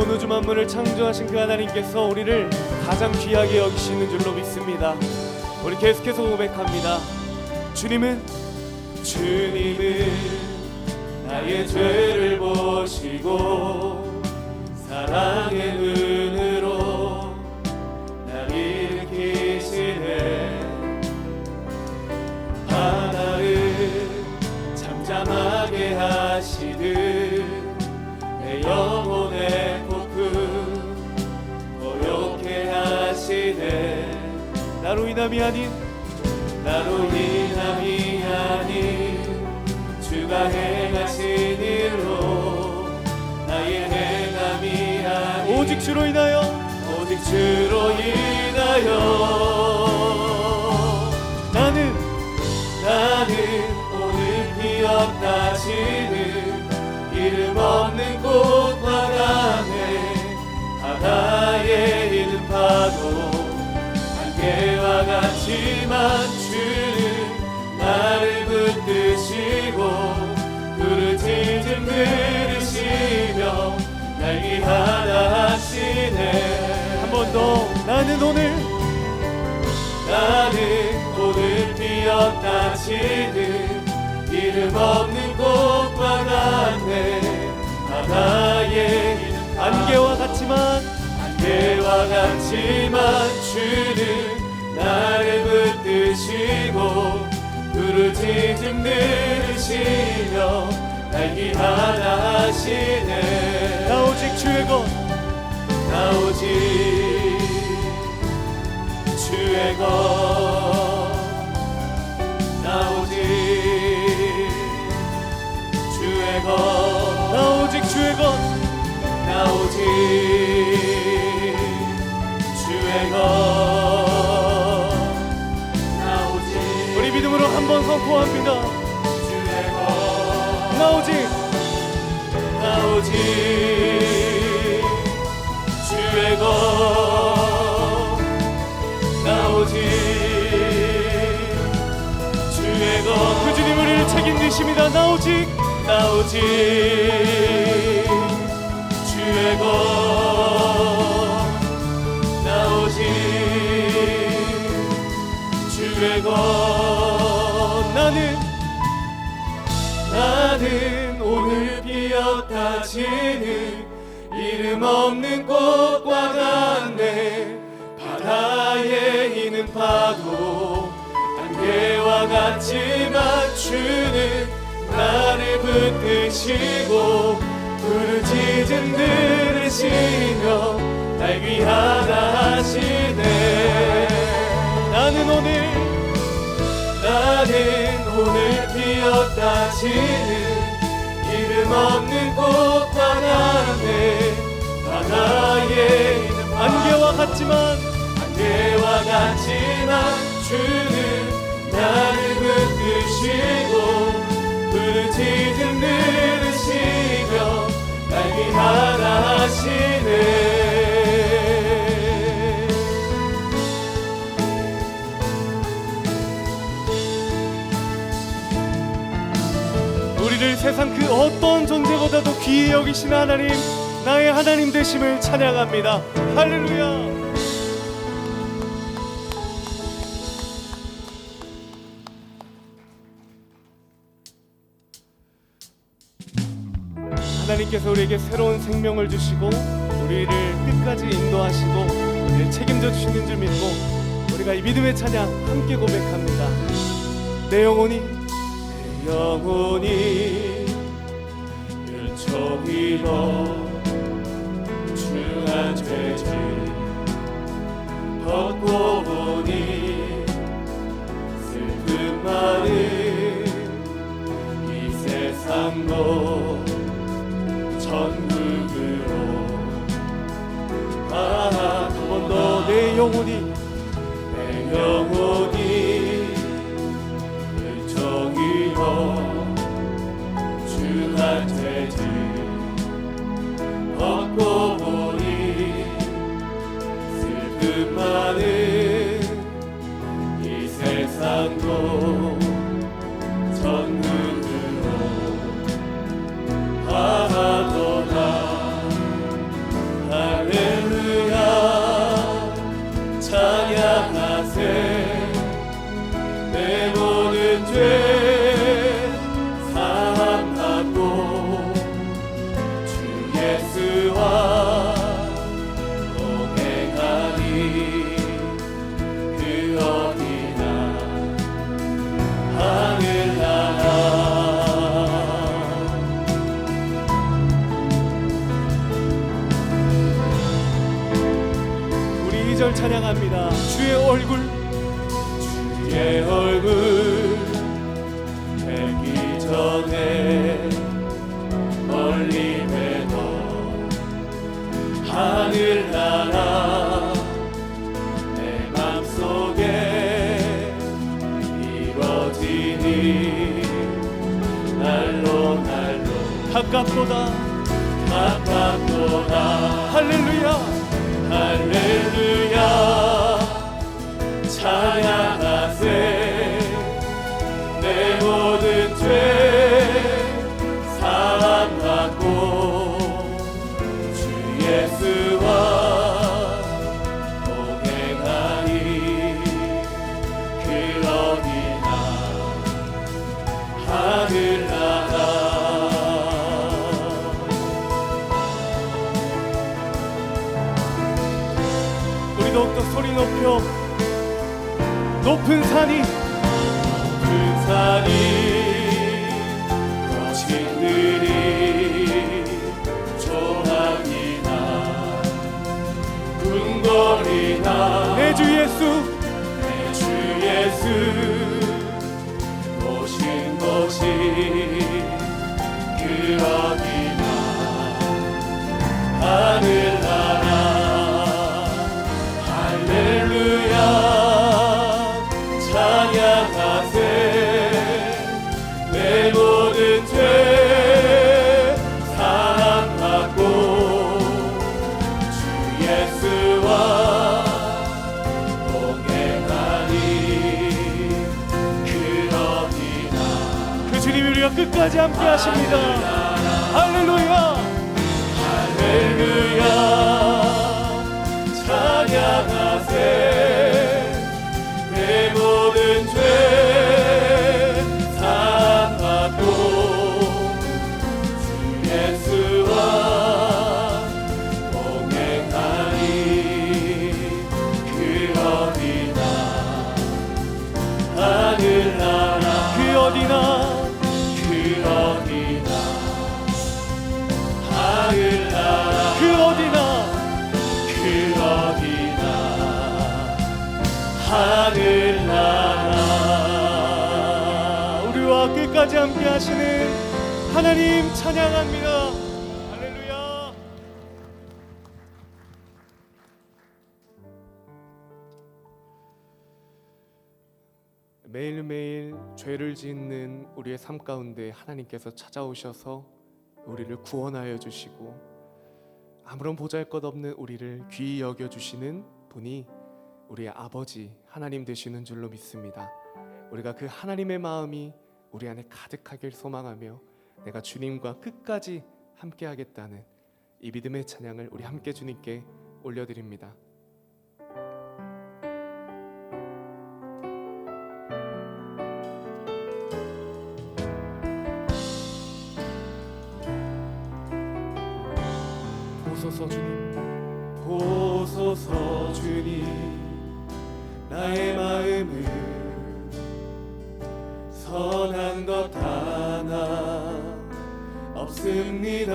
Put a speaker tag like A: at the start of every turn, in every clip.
A: 온 우주 만물을 창조하신 그 하나님께서 우리를 가장 귀하게 여기시는 줄로 믿습니다. 우리 계속해서 고백합니다. 주님은 주님은 나의 죄를 보시고 사랑의 눈으 나로 인함이 아닌 나로 인함이 아닌 주가 행하신 일로 나의 행함이 아닌 오직 주로 인하여. 오직 주로 인하여 하시네. 한번 더. 나는 오늘 나는 오늘 피었다 지는 이름 없는 꽃과 같네. 바다에 안개와 같지만 안개와 같지만 주는 나를 붙드시고 부르짖음 들으시며 날 귀하다 하시네. 나 오직 주의 것 나 오직 주의 것 나 오직 주의 것 나 오직 주의 것 나 오직 주의 것나 오직 우리 믿음으로 한번 선포합니다. 주의 것 나 오직 나 오직 주의 것 나 오직 주의 것그 주님 우리를 책임지십니다. 나 오직 나 오직 주의 것 나 오직 주의 것. 나는 나는 오늘 피었다 지는 이름 없는 꽃과 같네 바다에 있는 파도 안개와 같지만 주는 나를 붙드시고 부르짖음 들으시며 날 귀하다 하시네. 나는 오늘 나는 오늘 피었다 지는 이름 없는 꽃과 같네 있는 안개와 같지만 안개와 같지만 주는 나를 붙드시고 부르짖음 들으시며 날 위하다 하시네. 세상 그 어떤 존재보다도 귀히 여기신 하나님 나의 하나님 되심을 찬양합니다. 할렐루야. 하나님께서 우리에게 새로운 생명을 주시고 우리를 끝까지 인도하시고 우리를 책임져 주시는 줄 믿고 우리가 이 믿음의 찬양 함께 고백합니다. 내 영혼이 내 영혼이 중 한 죄질 벗고 보니 슬픔 많은 이 세상도 천국으로 아한번더 내 영혼이 내 영혼이 많은 이 세상도 천 가깝도다
B: 가깝도다.
A: 할렐루야.
B: 할렐루야
A: 소리 높여 높은 산이
B: 큰 산이 거친 들이 조각이나 궁궐이나
A: 내 주 예수.
B: 내 주 예수 오신 곳이 그 어디나 하늘
A: 함께 하십니다. 하나님 찬양합니다. 할렐루야. 매일매일 죄를 짓는 우리의 삶 가운데 하나님께서 찾아오셔서 우리를 구원하여 주시고 아무런 보잘것없는 우리를 귀히 여겨 주시는 분이 우리의 아버지 하나님 되시는 줄로 믿습니다. 우리가 그 하나님의 마음이 우리 안에 가득하길 소망하며 내가 주님과 끝까지 함께 하겠다는 이 믿음의 찬양을 우리 함께 주님께 올려드립니다. 보소서 주님
B: 보소서 주님 나의 마음을 선한 것 하나 없습니다.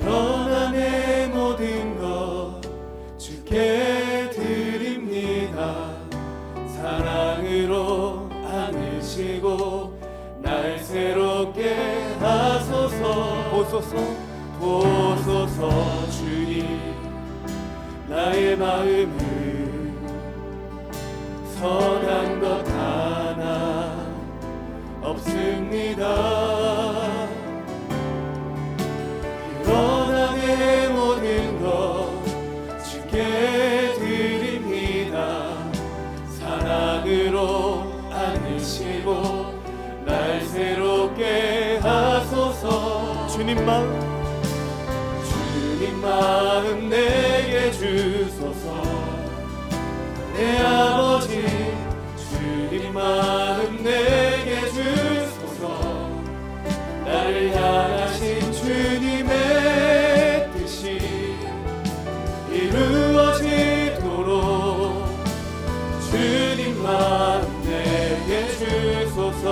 B: 그러나 내 모든 것 주께 드립니다. 사랑으로 안으시고 날 새롭게 하소서.
A: 보소서.
B: 보소서 주님. 나의 마음을 선한 것 내 아버지 주님 마음 내게 주소서. 나를 향하신 주님의 뜻이 이루어지도록 주님 마음 내게 주소서.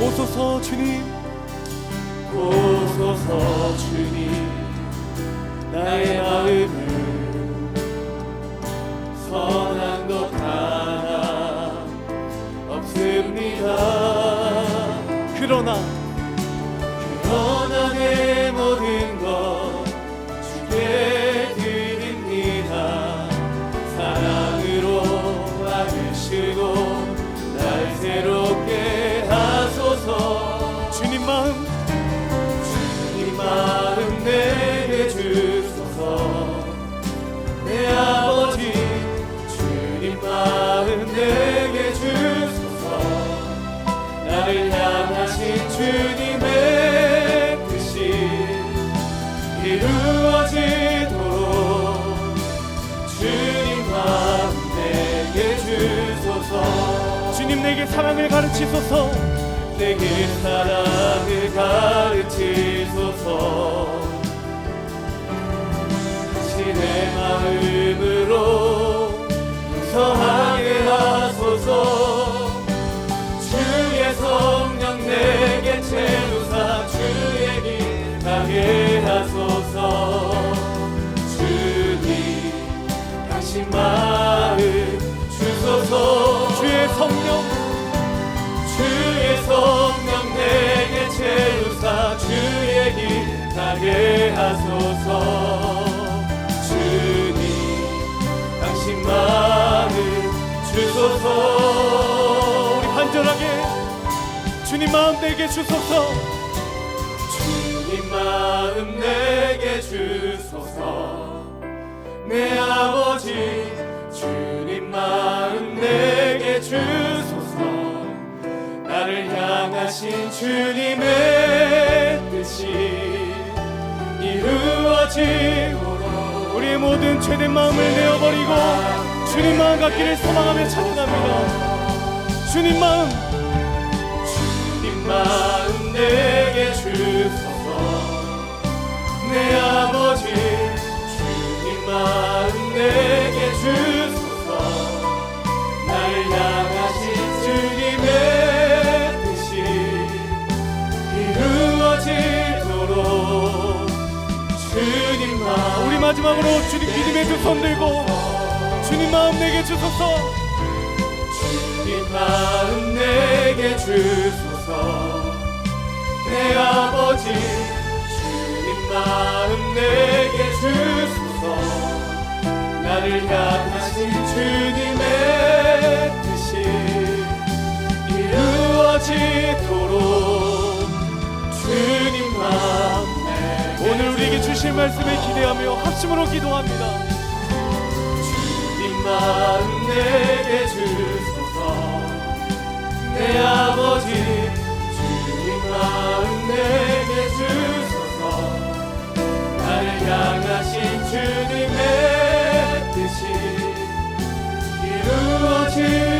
A: 오소서 주님.
B: 보소서 주님 내게
A: 사랑을 가르치소서.
B: 내게 사랑을 가르치소서. 신의 마음으로 성하게 하소서. 주의 성령 내게 채우사 주의 길 가게 주님 마음 내게 주소서. 주님 마음
A: 내게 주소서.
B: 내 아버지 주님 마음 내게 주소서. 나를 향하신 주님의 뜻이 이루어지도록
A: 우리의 모든 죄된 마음을 내어버리고 주님 마음 갖기를 소망하며 찬양합니다. 주님 마음 마지막으로 주님 믿음의 두 손 들고 주님 마음 내게 주소서.
B: 주님 마음 내게 주소서. 내 아버지 주님 마음 내게 주소서. 나를 향하신 주님의 뜻이 이루어지도록 주님 마음
A: 오늘 우리에게 주실 말씀을 기대하며 합심으로 기도합니다.
B: 주님 마음 내게 주소서. 내 아버지 주님 마음 내게 주소서. 나를 향하신 주님의 뜻이 주님